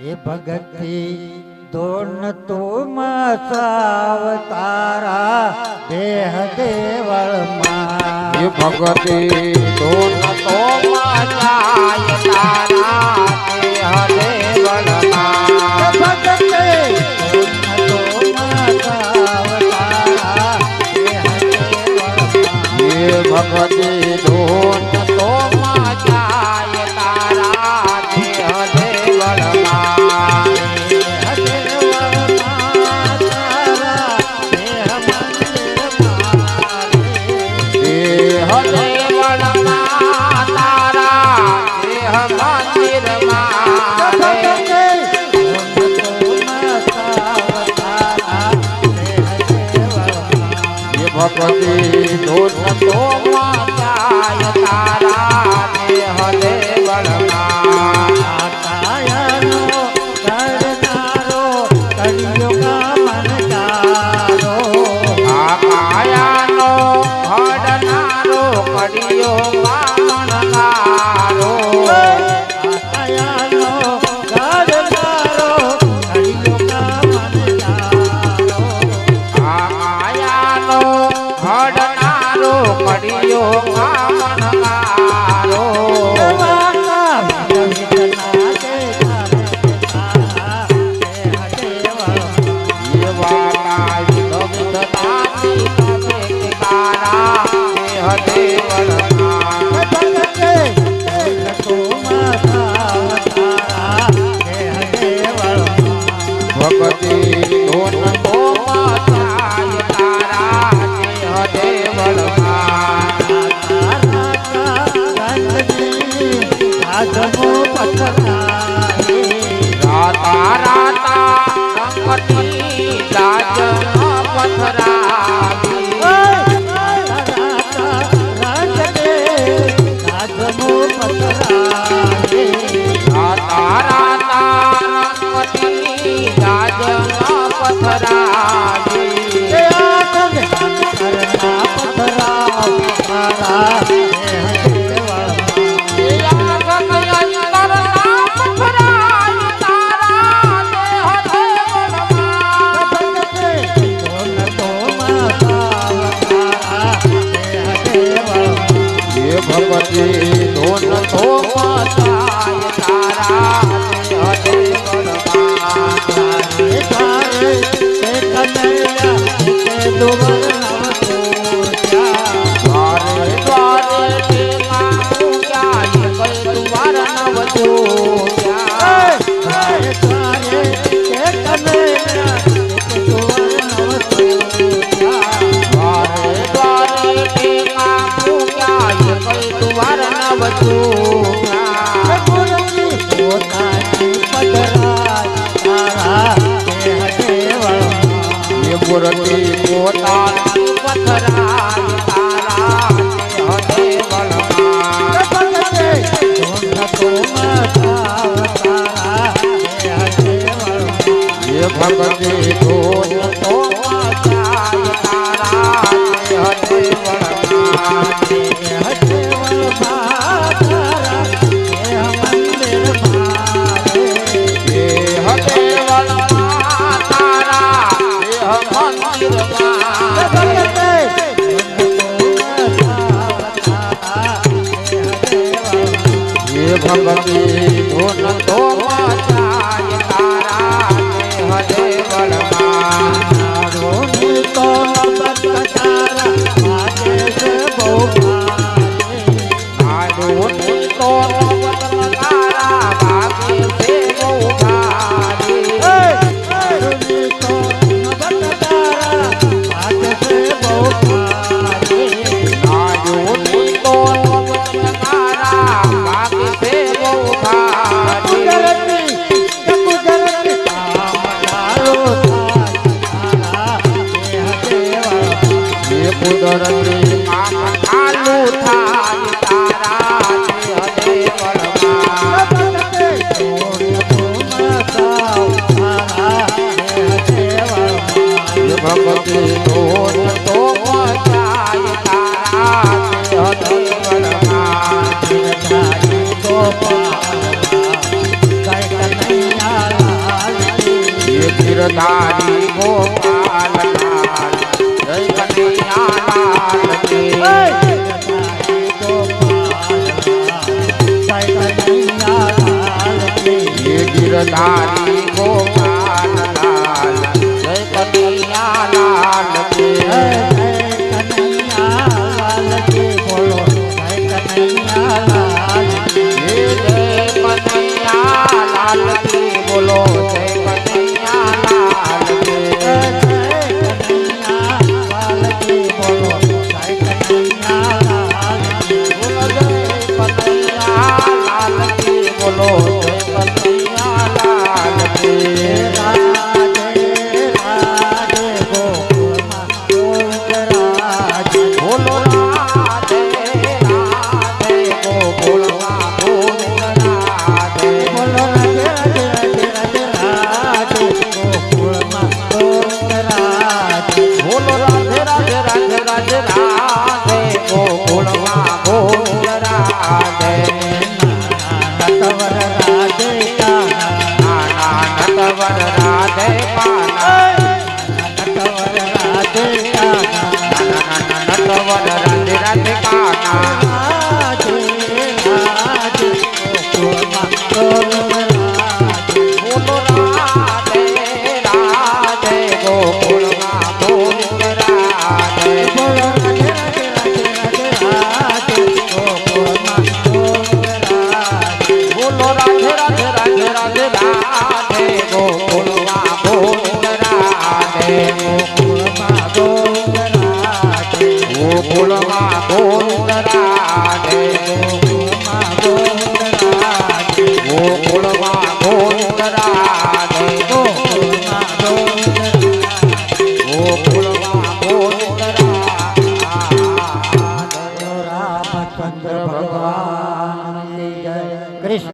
એ ભગતી દોન તો મસાવ તારા દેહ દેવળમાં એ ભગતિ દોન તો મસાવ તારા દેહ દેવળમાં ભગવતી દોન તો રાતા રાતા રંગતી પથરાવી રાતા રંગતી લાજમાં પથરાવી পাখি મૂર્તિ પોતાની પથરાય તારા દેહ દેવળમાં ભગતી ધોન તો મચાય એ ભગતી તો મચાય તારા દેહ દેવળમાં આડોની તો વતન તારા ભાગે છે બહુ ભારી આડોની તો વતન તારા ભાગે છે બહુ ભારી એ કુદરતી કામ ગિરધારી ગોપાલ જય કનૈયા હે ગિરધારી